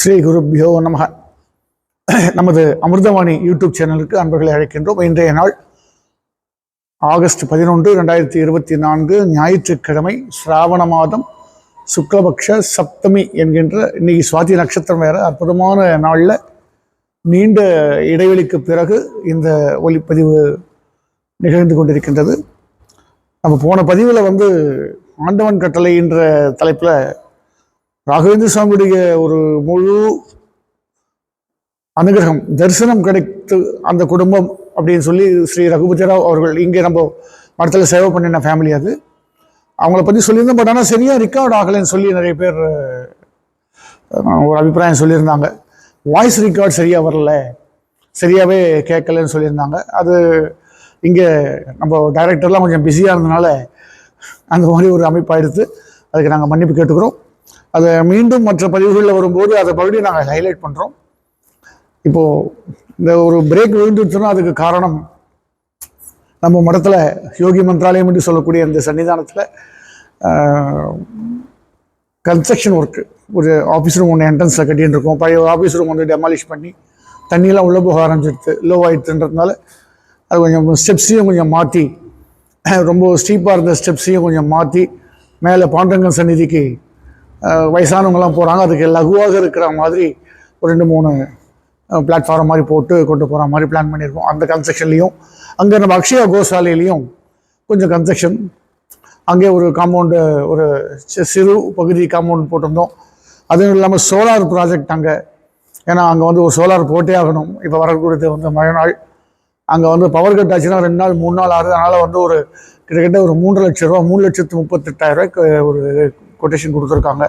ஸ்ரீ குருப்யோ நமக. நமது அமிர்தவாணி யூடியூப் சேனலுக்கு அன்பர்களை அழைக்கின்றோம். இன்றைய நாள் ஆகஸ்ட் பதினொன்று ரெண்டாயிரத்தி இருபத்தி நான்கு ஞாயிற்றுக்கிழமை சிராவண மாதம் சுக்லபக்ஷ சப்தமி என்கின்ற இன்னைக்கு சுவாதி நட்சத்திரம் வேற. அற்புதமான நாளில் நீண்ட இடைவெளிக்கு பிறகு இந்த ஒளிப்பதிவு நிகழ்ந்து கொண்டிருக்கின்றது. நம்ம போன பதிவில் வந்து ஆண்டவன் கட்டளை என்ற தலைப்பில் ராகவேந்திர சுவாமியுடைய ஒரு முழு அனுகிரகம் தரிசனம் கிடைத்து அந்த குடும்பம் அப்படின்னு சொல்லி ஸ்ரீ ரகுபதி ராவ் அவர்கள் இங்கே நம்ம மடத்தில் சேவை பண்ணின ஃபேமிலி அது. அவங்கள பற்றி சொல்லியிருந்தோம் பட் ஆனால் சரியாக ரெக்கார்ட் ஆகலைன்னு சொல்லி நிறைய பேர் ஒரு அபிப்பிராயம் சொல்லியிருந்தாங்க. வாய்ஸ் ரெக்கார்ட் சரியாக வரல சரியாகவே கேட்கலன்னு சொல்லியிருந்தாங்க. அது இங்கே நம்ம டைரக்டர்லாம் கொஞ்சம் பிஸியாக இருந்தனால அந்த மாதிரி ஒரு அமைப்பாயிடுத்து அதுக்கு நாங்கள் மன்னிப்பு கேட்டுக்கிறோம். அதை மீண்டும் மற்ற பதிவுகளில் வரும்போது அதை பகுதியை நாங்கள் ஹைலைட் பண்ணுறோம் இப்போது இந்த ஒரு பிரேக் விழுந்துச்சுன்னா அதுக்கு காரணம் நம்ம மடத்தில் யோகி மந்திராலயம் என்று சொல்லக்கூடிய இந்த சன்னிதானத்தில் கன்ஸ்ட்ரக்ஷன் ஒர்க்கு ஒரு ஆஃபீஸ் ரூம் ஒன்று என்ட்ரன்ஸில் கட்டின்னு இருக்கோம். பழைய ஆஃபீஸ் ரூம் வந்து டெமாலிஷ் பண்ணி தண்ணியெல்லாம் உள்ளே போக ஆரம்பிச்சிடுது லோ ஆகிட்டுன்றதுனால அது கொஞ்சம் ஸ்டெப்ஸையும் கொஞ்சம் மாற்றி ரொம்ப ஸ்டீப்பாக இருந்த ஸ்டெப்ஸையும் கொஞ்சம் மாற்றி மேலே பாண்டங்கன் சந்நிதிக்கு அஹ், போகிறாங்க அதுக்கு லகுவாக இருக்கிற மாதிரி ஒரு ரெண்டு மூணு பிளாட்ஃபார்ம் மாதிரி போட்டு கொண்டு போகிற மாதிரி பிளான் பண்ணியிருக்கோம். அந்த கன்ஸ்ட்ரக்ஷன்லேயும் அங்கே நம்ம அக்ஷயா கோசாலையிலையும் கொஞ்சம் கன்ஸ்ட்ரக்ஷன் அங்கே ஒரு காம்பவுண்டு ஒரு சிறு பகுதி காம்பவுண்ட் போட்டிருந்தோம். அதுவும் இல்லாமல் சோலார் ப்ராஜெக்ட் அங்கே. ஏன்னா அங்கே வந்து ஒரு சோலார் போட்டே ஆகணும். இப்போ வரக்கூடியது வந்து மழை நாள். அங்கே வந்து பவர் கட் ஆச்சுன்னா ரெண்டு நாள் மூணு நாள் ஆகுது. அதனால் வந்து ஒரு கிட்டத்தட்ட ஒரு மூன்று லட்ச ரூபா மூணு லட்சத்து முப்பத்தெட்டாயிரம் ரூபாய்க்கு ஒரு கொட்டேஷன் கொடுத்துருக்காங்க.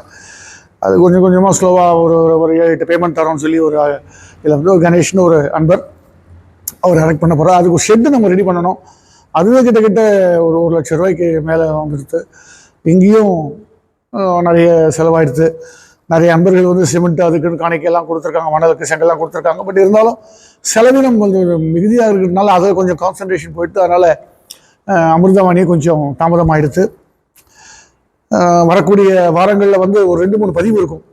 அது கொஞ்சம் கொஞ்சமாக ஸ்லோவாக ஒரு ஒரு- ஏழு எட்டு பேமெண்ட் தரோம்னு சொல்லி ஒரு இதில் வந்து ஒரு கணேஷ்னு ஒரு அன்பர் அவர் அரெக்ட் பண்ண போகிறார் அதுக்கு ஒரு ஷெட்டு நம்ம ரெடி பண்ணணும். அதுவே கிட்டத்தட்ட ஒரு ஒரு லட்ச ரூபாய்க்கு மேலே வந்துடுது இங்கேயும் நிறைய செலவாயிடுது. நிறைய அன்பர்கள் வந்து சிமெண்ட் அதுக்குன்னு காணிக்கையெல்லாம் கொடுத்துருக்காங்க. மணலுக்கு செங்கல்லாம் கொடுத்துருக்காங்க. பட் இருந்தாலும் செலவினம் கொஞ்சம் மிகுதியாக இருக்கிறதுனால அதை கொஞ்சம் கான்சன்ட்ரேஷன் போயிட்டு அதனால் அமிர்தவாணி கொஞ்சம் தாமதமாயிடுது. வரக்கூடிய வாரங்களில் வந்து ஒரு ரெண்டு மூணு பதிவு இருக்கும்.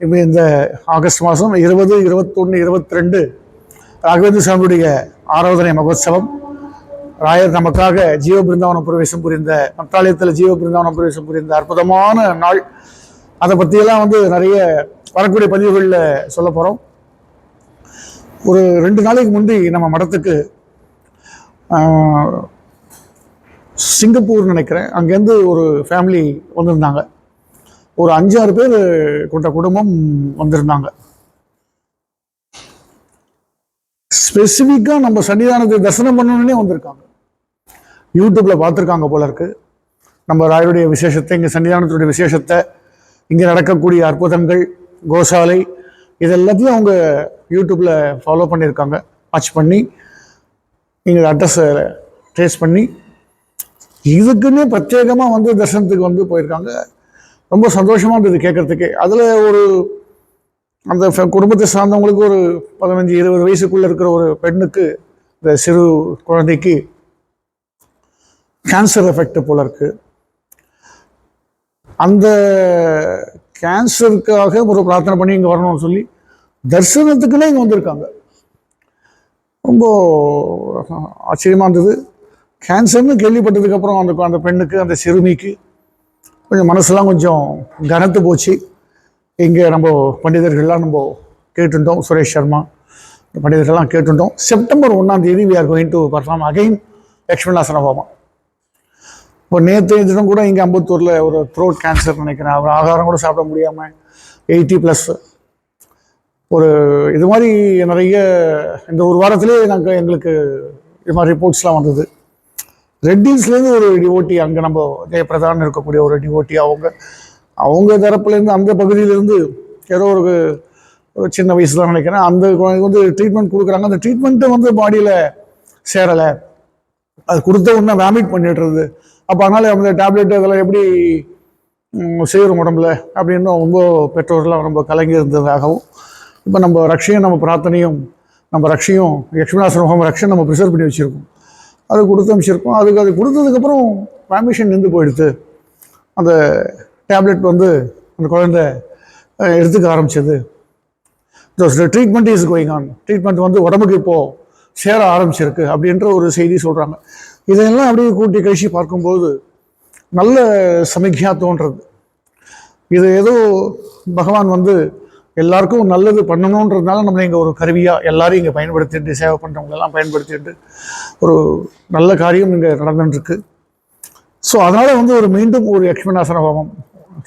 இப்போ இந்த ஆகஸ்ட் மாதம் இருபது இருபத்தொன்று இருபத்தி ரெண்டு ராகவேந்திர சுவாமியுடைய ஆராதனை மகோத்சவம். ராயர் நமக்காக ஜீவ பிருந்தாவன பிரவேசம் புரிந்த மத்தாலயத்தில் ஜீவ பிருந்தாவன பிரவேசம் புரிந்த அற்புதமான நாள். அதை பற்றியெல்லாம் வந்து நிறைய வரக்கூடிய பதிவுகளில் சொல்ல போகிறோம் ஒரு ரெண்டு நாளைக்கு முந்தி நம்ம மடத்துக்கு சிங்கப்பூர் நினைக்கிறேன். அங்கேருந்து ஒரு ஃபேமிலி வந்திருந்தாங்க. ஒரு அஞ்சாறு பேர் கொண்ட குடும்பம் வந்திருந்தாங்க. ஸ்பெசிஃபிக்காக நம்ம சன்னிதானத்தை தரிசனம் பண்ணணுன்னே வந்திருக்காங்க. யூடியூப்பில் பார்த்துருக்காங்க போல இருக்கு. நம்ம ராயருடைய விசேஷத்தை இங்கே சன்னிதானத்துடைய விசேஷத்தை இங்கே நடக்கக்கூடிய அற்புதங்கள் கோசாலை இது எல்லாத்தையும் அவங்க யூடியூப்பில் ஃபாலோ பண்ணியிருக்காங்க வாட்ச் பண்ணி எங்கள் அட்ரஸை ட்ரேஸ் பண்ணி இதுக்குன்னே பிரத்யேகமாக வந்து தரிசனத்துக்கு வந்து போயிருக்காங்க. ரொம்ப சந்தோஷமாக இருந்தது கேட்கறதுக்கே. அதில் ஒரு அந்த குடும்பத்தை சார்ந்தவங்களுக்கு ஒரு பதினஞ்சு இருபது வயசுக்குள்ளே இருக்கிற ஒரு பெண்ணுக்கு இந்த சிறு குழந்தைக்கு கேன்சர் எஃபெக்ட் போல இருக்கு. அந்த கேன்சருக்காக ஒரு பிரார்த்தனை பண்ணி இங்கே வரணும்னு சொல்லி தரிசனத்துக்குன்னே இங்கே வந்திருக்காங்க. ரொம்ப ஆச்சரியமாக இருந்தது. கேன்சர்னு கேள்விப்பட்டதுக்கப்புறம் அந்த அந்த பெண்ணுக்கு அந்த சிறுமிக்கு கொஞ்சம் மனசெல்லாம் கொஞ்சம் கனத்து போச்சு. இங்கே நம்ம பண்டிதர்கள்லாம் நம்ம கேட்டுட்டோம் சுரேஷ் சர்மா இந்த பண்டிதர்கள்லாம் கேட்டுட்டோம் செப்டம்பர் ஒன்றாம் தேதி we are going to perform again லக்ஷ்மணாசன ஹோமம். இப்போ நேற்று தினம் கூட இங்கே அம்பத்தூரில் ஒரு த்ரோட் கேன்சர் நினைக்கிறேன். அவர் ஆகாரம் கூட சாப்பிட முடியாமல் எயிட்டி ப்ளஸ் ஒரு இது மாதிரி நிறைய இந்த ஒரு வாரத்திலே நாங்கள் எங்களுக்கு இது மாதிரி ரிப்போர்ட்ஸ்லாம் வந்தது. ரெட்டின்ஸ்லேருந்து ஒரு டிஓட்டி அங்கே நம்ம ஜெயபிரதான் இருக்கக்கூடிய ஒரு டிவோட்டி அவங்க அவங்க தரப்புலேருந்து அந்த பகுதியிலேருந்து ஏதோ ஒரு ஒரு சின்ன வயசு தான் நினைக்கிறேன். அந்த குழந்தைக்கு வந்து ட்ரீட்மெண்ட் கொடுக்குறாங்க. அந்த ட்ரீட்மெண்ட்டு வந்து பாடியில் சேரலை. அது கொடுத்த உடனே வாமிட் பண்ணிடுறது. அப்போ அதனால் அந்த டேப்லெட் அதெல்லாம் எப்படி ம், உடம்புல அப்படின்னு ரொம்ப பெற்றோர்லாம் ரொம்ப கலங்கி இருந்ததாகவும் இப்போ நம்ம ரக்ஷையும் நம்ம பிரார்த்தனையும் நம்ம ரக்ஷையும் லக்ஷ்மிநாசன் முகம் ரக்ஷன் நம்ம ப்ரிசர்வ் பண்ணி வச்சுருக்கோம். அது கொடுத்து அமைச்சிருக்கோம் அதுக்கு அது கொடுத்ததுக்கப்புறம் பர்மிஷன் நின்று போயிடுது அந்த டேப்லெட் வந்து அந்த குழந்தை எடுத்துக்க ஆரம்பிச்சது. Treatment is going on treatment வந்து உடம்புக்கு இப்போது சேர ஆரம்பிச்சிருக்கு அப்படின்ற ஒரு செய்தி சொல்கிறாங்க இதையெல்லாம் அப்படியே கூட்டி கழிச்சு பார்க்கும்போது நல்ல சமிக்ஞா தோன்றது. இது ஏதோ பகவான் வந்து எல்லாருக்கும் நல்லது பண்ணணுன்றதுனால நம்மளை இங்கே ஒரு கருவியாக எல்லாரும் இங்கே பயன்படுத்திட்டு சேவை பண்ணுறவங்களெல்லாம் பயன்படுத்திட்டு ஒரு நல்ல காரியம் இங்கே நடந்துட்டுருக்கு. ஸோ அதனால் வந்து ஒரு மீண்டும் ஒரு யக்ஷ்மணாசன ஹோமம்.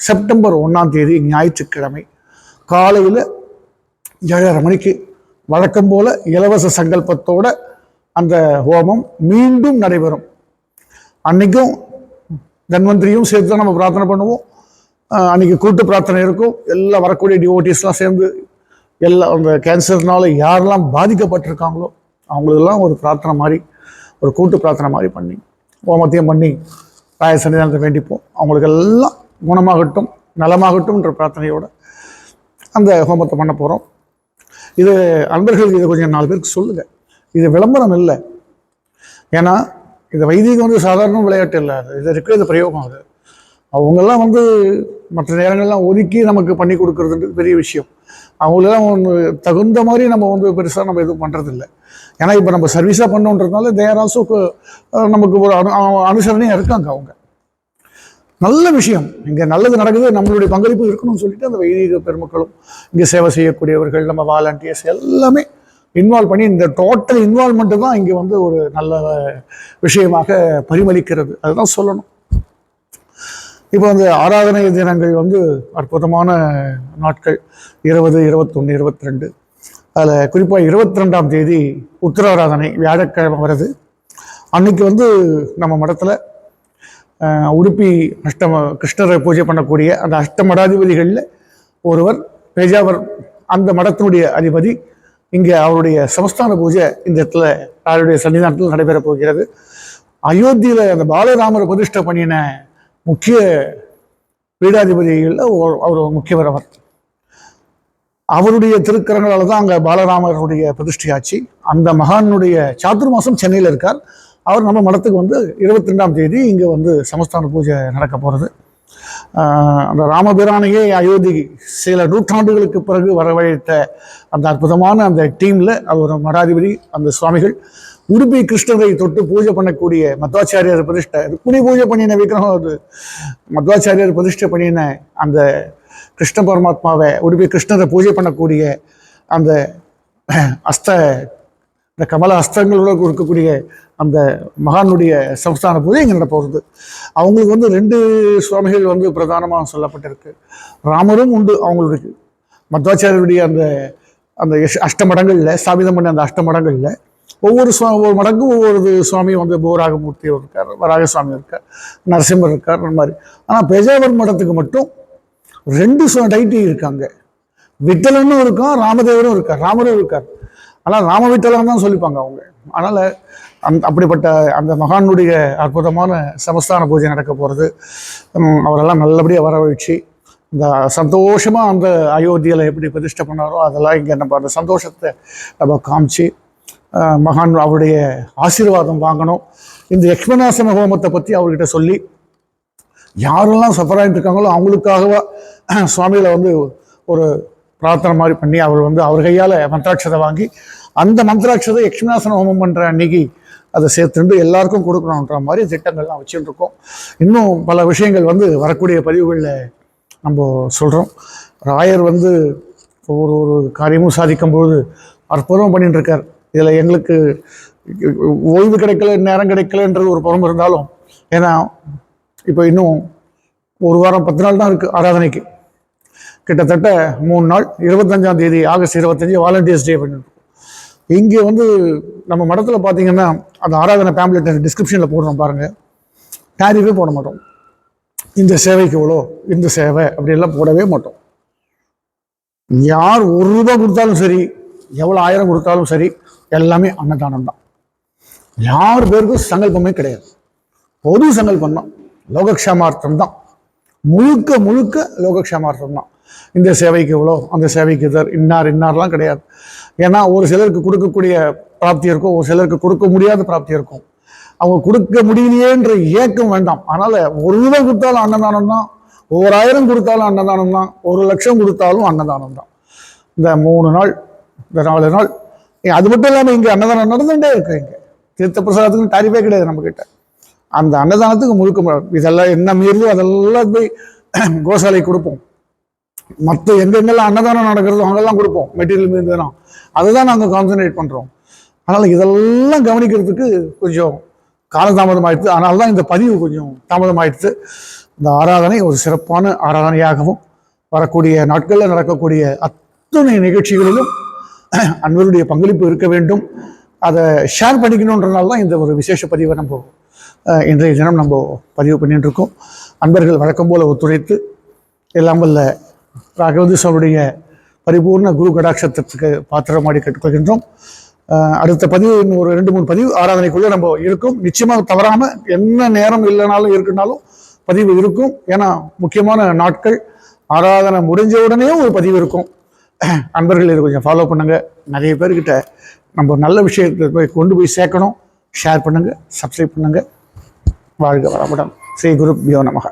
செப்டம்பர் ஒன்றாம் தேதி ஞாயிற்றுக்கிழமை. காலையில் ஏழரை மணிக்கு வழக்கம் போல் இலவச சங்கல்பத்தோட அந்த ஹோமம் மீண்டும் நடைபெறும். அன்றைக்கும் தன்வந்திரியும் சேர்த்து தான் நம்ம பிரார்த்தனை பண்ணுவோம். அன்னைக்கு கூட்டு பிரார்த்தனை இருக்கும். எல்லாம் வரக்கூடிய டிவோட்டிஸ்லாம் சேர்ந்து எல்லா அந்த கேன்சர்னால யாரெல்லாம் பாதிக்கப்பட்டிருக்காங்களோ அவங்களுக்கெல்லாம் ஒரு பிரார்த்தனை மாதிரி ஒரு கூட்டு பிரார்த்தனை மாதிரி பண்ணி ஹோமத்தையும் பண்ணி தாய சன்னிதானத்தை வேண்டிப்போம். அவங்களுக்கு எல்லாம் குணமாகட்டும் நலமாகட்டும்ன்ற பிரார்த்தனையோட அந்த ஹோமத்தை பண்ண போகிறோம் இது அன்பர்களுக்கு இதை கொஞ்சம் நாலு பேருக்கு சொல்லுங்கள் இது விளம்பரம் இல்லை. ஏன்னா இது வைதிகம் வந்து சாதாரண விளையாட்டு இல்லை. அது இது இருக்கிற இது பிரயோகம் அது. அவங்கெல்லாம் வந்து மற்ற நேரங்கள்லாம் ஒதுக்கி நமக்கு பண்ணி கொடுக்குறதுன்றது பெரிய விஷயம். அவங்களெல்லாம் ஒன்று தகுந்த மாதிரி நம்ம வந்து பெருசாக நம்ம எதுவும் பண்ணுறதில்ல ஏன்னா இப்போ நம்ம சர்வீஸாக பண்ணோன்றதுனால தேர் ஆல்சோ நமக்கு ஒரு அனு அனுசரணையாக இருக்காங்க அவங்க. நல்ல விஷயம். இங்கே நல்லது நடக்குது நம்மளுடைய பங்களிப்பு இருக்கணும்னு சொல்லிட்டு அந்த வைதிக பெருமக்களும் இங்கே சேவை செய்யக்கூடியவர்கள் நம்ம வாலண்டியர்ஸ் எல்லாமே இன்வால்வ் பண்ணி இந்த டோட்டல் இன்வால்மெண்ட்டு தான் இங்கே வந்து ஒரு நல்ல விஷயமாக பரிமளிக்கிறது. அதுதான் சொல்லணும். இப்போ வந்து ஆராதனை தினங்கள் வந்து அற்புதமான நாட்கள். இருபது இருபத்தொன்று இருபத்தி ரெண்டு அதில் குறிப்பாக இருபத்தி ரெண்டாம் தேதி உத்தராராதனை வியாழக்கிழமை வருது. அன்னைக்கு வந்து நம்ம மடத்தில் உடுப்பி அஷ்டம கிருஷ்ணரை பூஜை பண்ணக்கூடிய அந்த அஷ்டமடாதிபதிகளில் ஒருவர் பேஜாவர் அந்த மடத்தினுடைய அதிபதி. இங்கே அவருடைய சமஸ்தான பூஜை இந்த இடத்துல அவருடைய சன்னிதானத்தில் நடைபெறப் போகிறது. அயோத்தியில் அந்த பாலராமரை பிரதிஷ்டை பண்ணின முக்கிய பீடாதிபதிகளில் அவர் முக்கியவர் அவர் அவருடைய திருக்கரங்களால் தான் அங்கே பாலராமருடைய பிரதிஷ்டையாச்சு. அந்த மகானுடைய சாதுர்மாசம் சென்னையில் இருக்கார். அவர் நம்ம மடத்துக்கு வந்து இருபத்தி ரெண்டாம் தேதி இங்கே வந்து சமஸ்தான பூஜை நடக்க போகிறது அந்த ராமபிரானையே அயோத்தி சில நூற்றாண்டுகளுக்கு பிறகு வரவழைத்த அந்த அற்புதமான அந்த டீமில் அவர் மடாதிபதி அந்த சுவாமிகள். உடுப்பி கிருஷ்ணரை தொட்டு பூஜை பண்ணக்கூடிய மத்வாச்சாரியார் பிரதிஷ்டை ருக்மிணி பூஜை பண்ணின விக்கிரகம் அது. மத்வாச்சாரியார் பிரதிஷ்டை பண்ணின அந்த கிருஷ்ண பரமாத்மாவை உடுப்பி கிருஷ்ணரை பூஜை பண்ணக்கூடிய அந்த அஸ்த இந்த கமல அஸ்தங்களோட இருக்கக்கூடிய அந்த மகானுடைய சம்ஸ்தான பூஜை இங்கே நட போகிறது அவங்களுக்கு வந்து ரெண்டு சுவாமிகள் வந்து பிரதானமாக சொல்லப்பட்டிருக்கு. ராமரும் உண்டு அவங்களுக்கு மத்வாச்சாரியருடைய அந்த அந்த அஷ்டமடங்களில் ஸ்தாபிதம் பண்ண அந்த அஷ்டமடங்களில் ஒவ்வொரு சுவா ஒவ்வொரு மடங்கும் ஒவ்வொரு சுவாமி வந்து போராகமூர்த்தி இருக்கார் வராக சுவாமி இருக்கார் நரசிம்மர் இருக்கார் அந்த மாதிரி. ஆனால் பெஜாவர் மடத்துக்கு மட்டும் ரெண்டு டைட்டி இருக்காங்க. விட்டலனும் இருக்கான் ராமதேவரும் இருக்கார் ராமரும் இருக்கார். ஆனால் ராம விட்டலன் தான் சொல்லிப்பாங்க அவங்க. அதனால் அந் அப்படிப்பட்ட அந்த மகானுடைய அற்புதமான சமஸ்தான பூஜை நடக்க போகிறது அவரெல்லாம் நல்லபடியாக வரவழைச்சு இந்த சந்தோஷமாக அந்த அயோத்தியில் எப்படி பிரதிஷ்டை பண்ணாரோ அதெல்லாம் இங்கே நம்ம அந்த சந்தோஷத்தை நம்ம காமிச்சு மகான் அவருடைய ஆசீர்வாதம் வாங்கணும். இந்த யக்ஷ்மணாசன ஹோமத்தை பற்றி அவர்கிட்ட சொல்லி யாரெல்லாம் சஃபர் ஆகிட்டு இருக்காங்களோ அவங்களுக்காகவா சுவாமியில் வந்து ஒரு பிரார்த்தனை மாதிரி பண்ணி அவர் வந்து அவர் கையால் மந்திராட்சதை வாங்கி அந்த மந்திராட்சதை யக்ஷ்மணாசன ஹோமம் பண்ணுற அன்னைக்கு அதை சேர்த்துட்டு எல்லாருக்கும் கொடுக்கணுன்ற மாதிரி திட்டங்கள்லாம் வச்சுட்டு இருக்கோம் இன்னும் பல விஷயங்கள் வந்து வரக்கூடிய பதிவுகளில் நம்ம சொல்கிறோம் ராயர் வந்து ஒரு ஒரு காரியமும் சாதிக்கும் பொழுது அற்புதம் பண்ணிட்டு இருக்கார். இதில் எங்களுக்கு ஓய்வு கிடைக்கல நேரம் கிடைக்கலன்றது ஒரு புறம் இருந்தாலும் ஏன்னா இப்போ இன்னும் ஒரு வாரம் பத்து நாள் தான் இருக்குது ஆராதனைக்கு. கிட்டத்தட்ட மூணு நாள் இருபத்தஞ்சாம் தேதி ஆகஸ்ட் இருபத்தஞ்சி வாலண்டியர்ஸ் டே பண்ணிருக்கோம் இங்கே வந்து நம்ம மடத்தில் பார்த்தீங்கன்னா அந்த ஆராதனை பேம்லெட் டிஸ்கிரிப்ஷனில் போடுறோம் பாருங்கள் டேரிஃபே போட மாட்டோம். இந்த சேவைக்கு இவ்வளோ இந்த சேவை அப்படியெல்லாம் போடவே மாட்டோம். யார் ஒரு ரூபா கொடுத்தாலும் சரி எவ்வளோ ஆயிரம் கொடுத்தாலும் சரி எல்லாமே அன்னதானம் தான். யார் பேருக்கும் சங்கல்பமே கிடையாது. பொது சங்கல்பம் தான். லோகக்ஷேமார்த்தம் தான். முழுக்க முழுக்க லோகக்ஷேமார்த்தம் தான். இந்த சேவைக்கு இவ்வளோ அந்த சேவைக்கு இதர் இன்னார் இன்னார்லாம் கிடையாது. ஏன்னா ஒரு சிலருக்கு கொடுக்கக்கூடிய பிராப்தி இருக்கும் ஒரு சிலருக்கு கொடுக்க முடியாத பிராப்தி இருக்கும். அவங்க கொடுக்க முடியலையேன்ற ஏக்கம் வேண்டாம். அதனால் ஒரு ரூபாய் கொடுத்தாலும் அன்னதானம் தான் ஓராயிரம் கொடுத்தாலும் அன்னதானம் தான் ஒரு லட்சம் கொடுத்தாலும் அன்னதானம் தான். இந்த மூணு நாள் இந்த நாலு நாள் அது மட்டும் இல்லாமல் இங்கே அன்னதானம் நடந்துகிட்டே இருக்கு இங்கே. தீர்த்த பிரசாதத்துக்கு தாரிப்பே கிடையாது நம்மக்கிட்ட அந்த அன்னதானத்துக்கு முழுக்க இதெல்லாம் என்ன மீறுதோ அதெல்லாம் போய் கோசாலை கொடுப்போம். மற்ற எங்கெங்கெல்லாம் அன்னதானம் நடக்கிறதோ அங்கெல்லாம் கொடுப்போம். மெட்டீரியல் மீதுனா அதை தான் நாங்கள் கான்சன்ட்ரேட் பண்ணுறோம் அதனால் இதெல்லாம் கவனிக்கிறதுக்கு கொஞ்சம் காலதாமதம் ஆயிடுச்சு அதனால தான் இந்த பதிவு கொஞ்சம் தாமதமாயிடுச்சு இந்த ஆராதனை ஒரு சிறப்பான ஆராதனையாகவும் வரக்கூடிய நாட்களில் நடக்கக்கூடிய அத்தனை நிகழ்ச்சிகளிலும் அன்பருடைய பங்களிப்பு இருக்க வேண்டும். அதை ஷேர் பண்ணிக்கணுன்றனால தான் இந்த ஒரு விசேஷ பதிவை நம்ம இன்றைய தினம் நம்ம பதிவு பண்ணிட்டு இருக்கோம் அன்பர்கள் வழக்கம் போல ஒத்துழைத்து எல்லாம் வல்ல ராகவதி பரிபூர்ண குரு கடாட்சத்திற்கு பாத்திரமாடி கேட்டுக்கொள்கின்றோம். அடுத்த பதிவு ஒரு ரெண்டு மூணு பதிவு ஆராதனைக்குள்ளே நம்ம இருக்கும். நிச்சயமாக தவறாமல் என்ன நேரம் இல்லைனாலும் இருக்குனாலும் பதிவு இருக்கும். ஏன்னா முக்கியமான நாட்கள் ஆராதனை முடிஞ்ச உடனே ஒரு பதிவு இருக்கும். அன்பர்கள் இதை கொஞ்சம் ஃபாலோ பண்ணுங்கள் நிறைய பேர்கிட்ட நம்ம நல்ல விஷயத்தை போய் கொண்டு போய் சேர்க்கணும். ஷேர் பண்ணுங்கள் சப்ஸ்கிரைப் பண்ணுங்கள் வாழ்க வளமுடன். ஸ்ரீ குரு நமக.